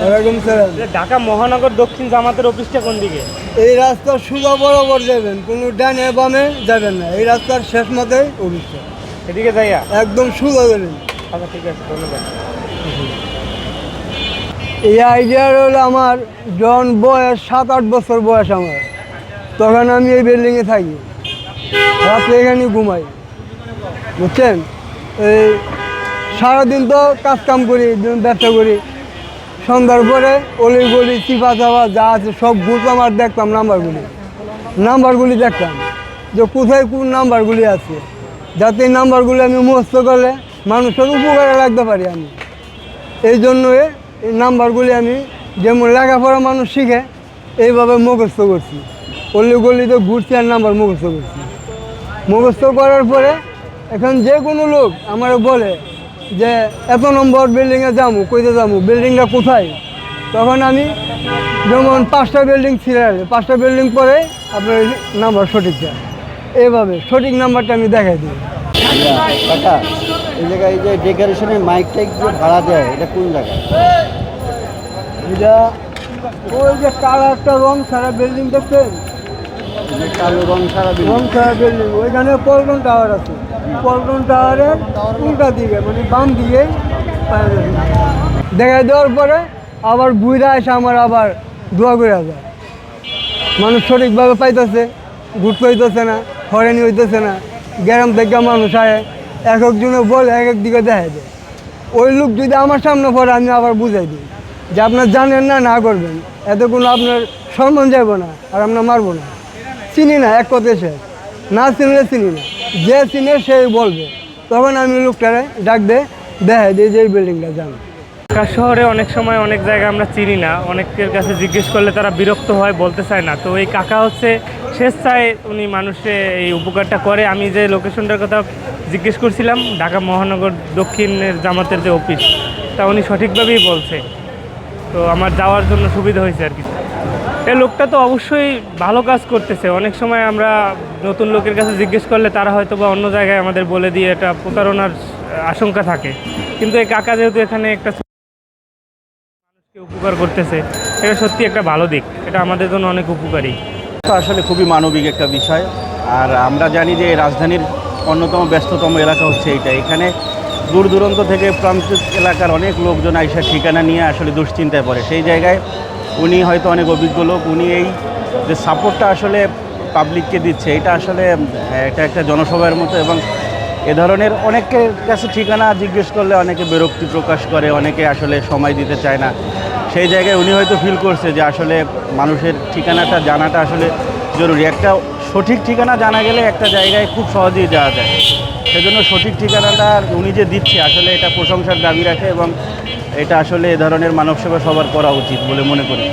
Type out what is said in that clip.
ওয়ালাইকুম সালাম ঢাকা মহানগর দক্ষিণ জামাতের অফিসটা কোন দিকে? এই রাস্তা সোজা বরাবর যাবেন কোনো ডানে বামে যাবেন না। এই রাস্তার শেষ মতে অভিষ্ট এদিকে যাইয়া? একদম সোজা যাবেন আচ্ছা ঠিক আছে ধন্যবাদ। এই আইডিয়া হলো আমার যখন বয়স সাত আট বছর বয়স আমার তখন আমি এই বিল্ডিংয়ে থাকি। রাত্রে এখানে ঘুমাই। বুঝছেন? এই সারাদিন তো কাজ কাম করি ব্যবসা করি। সন্ধ্যার পরে অলি গলি চিপা চাপা যা আছে সব ঘুরতাম আর দেখতাম নাম্বারগুলি। নাম্বারগুলি দেখতাম যে কোথায় কোন নাম্বারগুলি আছে। যাতে এই নাম্বারগুলি আমি মুখস্থ করলে মানুষের উপকারে লাগতে পারি আমি। এই জন্য এই নাম্বারগুলি আমি যেমন লেখাপড়া মানুষ শিখে, এইভাবে মুখস্থ করছি। অলি গলিতে ঘুরছি আর নাম্বার মুখস্থ করছি। মুখস্থ করার পরে এখন যে কোনো লোক আমার বলে যে এত নম্বর বিল্ডিংয়ে যাব কইতে যাব বিল্ডিংটা কোথায়? তখন আমি যেমন পাঁচটা বিল্ডিং ছিঁড়ে পাঁচটা বিল্ডিং পরে আপনার নাম্বার সঠিকটা এইভাবে সঠিক নাম্বারটা আমি দেখাই দিই। কাকা এই জায়গায় যে ডেকোরেশনের মাইক টাইক যে ভাড়া দেয় এটা কোন জায়গায় এটা ওই যে কালো একটা রং সারা বিল্ডিং দেখছেন? কালো রং সারা রং সারা বিল্ডিং ওইখানে পল্টন টাওয়ার আছে। পল্টন টাওয়ারের উল্টা দিকে মানে বাম দিকে দেখা দেওয়ার পরে আবার বুড়া এসে আমার আবার দোয়া করে যায়। মানুষ সঠিকভাবে পাইতেছে ঘুরতে হইতেছে না হরেনি হইতেছে না। গ্রাম থেকে মানুষ আয়, এক একজনে বলে, এক এক দিকে দেখা দেয়। ওই লোক যদি আমার সামনে পড়ে, আমি আবার বুঝাই দিই যে আপনার জানেন না না করবেন। এতে কোনো আপনার সম্মান যাব না আর আমরা মারবো না। চিনি না, এক কথা শেষ না চিনলে চিনি না। যে চিনে সেই বলবে। তখন আমি লোকটারে ডাক দে, দেখাই যে এই বিল্ডিংটা জানো শহরে অনেক সময় অনেক জায়গা আমরা চিনি না। অনেকের কাছে জিজ্ঞেস করলে তারা বিরক্ত হয়, বলতে চায় না। তো এই কাকা হচ্ছে স্বেচ্ছায় উনি মানুষে এই উপকারটা করে। আমি যে লোকেশনটার কথা জিজ্ঞেস করছিলাম, ঢাকা মহানগর দক্ষিণের জামাতের যে অফিস তা উনি সঠিকভাবেই বলছে। তো আমার যাওয়ার জন্য সুবিধা হয়েছে আর কি। এই লোকটা তো অবশ্যই ভালো কাজ করতেছে। অনেক সময় আমরা নতুন লোকের কাছে জিজ্ঞেস করলে তারা হয়তো বা অন্য জায়গায় আমাদের বলে দিয়ে এটা প্রতারণার আশঙ্কা থাকে। কিন্তু এই কাকা যেহেতু এখানে একটা মানুষকে উপকার করতেছে, এটা সত্যি একটা ভালো দিক। এটা আমাদের জন্য অনেক উপকারী। তো আসলে খুবই মানবিক একটা বিষয়। আর আমরা জানি যে রাজধানীর অন্যতম ব্যস্ততম এলাকা হচ্ছে এইটা। এখানে দূর দূরান্ত থেকে প্রান্তিক এলাকার অনেক লোকজন আইসা ঠিকানা নিয়ে আসলে দুশ্চিন্তায় পড়ে। সেই জায়গায় উনি হয়তো অনেক অভিজ্ঞ লোক, উনি এই যে সাপোর্টটা আসলে পাবলিককে দিচ্ছে, এটা আসলে এটা একটা জনসভার মতো এবং এ ধরনের অনেকের কাছে ঠিকানা জিজ্ঞেস করলে অনেকে বিরক্তি প্রকাশ করে, অনেকে আসলে সময় দিতে চায় না। সেই জায়গায় উনি হয়তো ফিল করছে যে আসলে মানুষের ঠিকানাটা, জানাটা আসলে জরুরি। একটা সঠিক ঠিকানা জানা গেলে একটা জায়গায় খুব সহজেই যাওয়া যায়। সেজন্য সঠিক ঠিকানাটা উনি যে দিচ্ছে, আসলে এটা প্রশংসার দাবি রাখে এবং এটা আসলে এ ধরনের মানব সেবা সবার করা উচিত বলে মনে করি।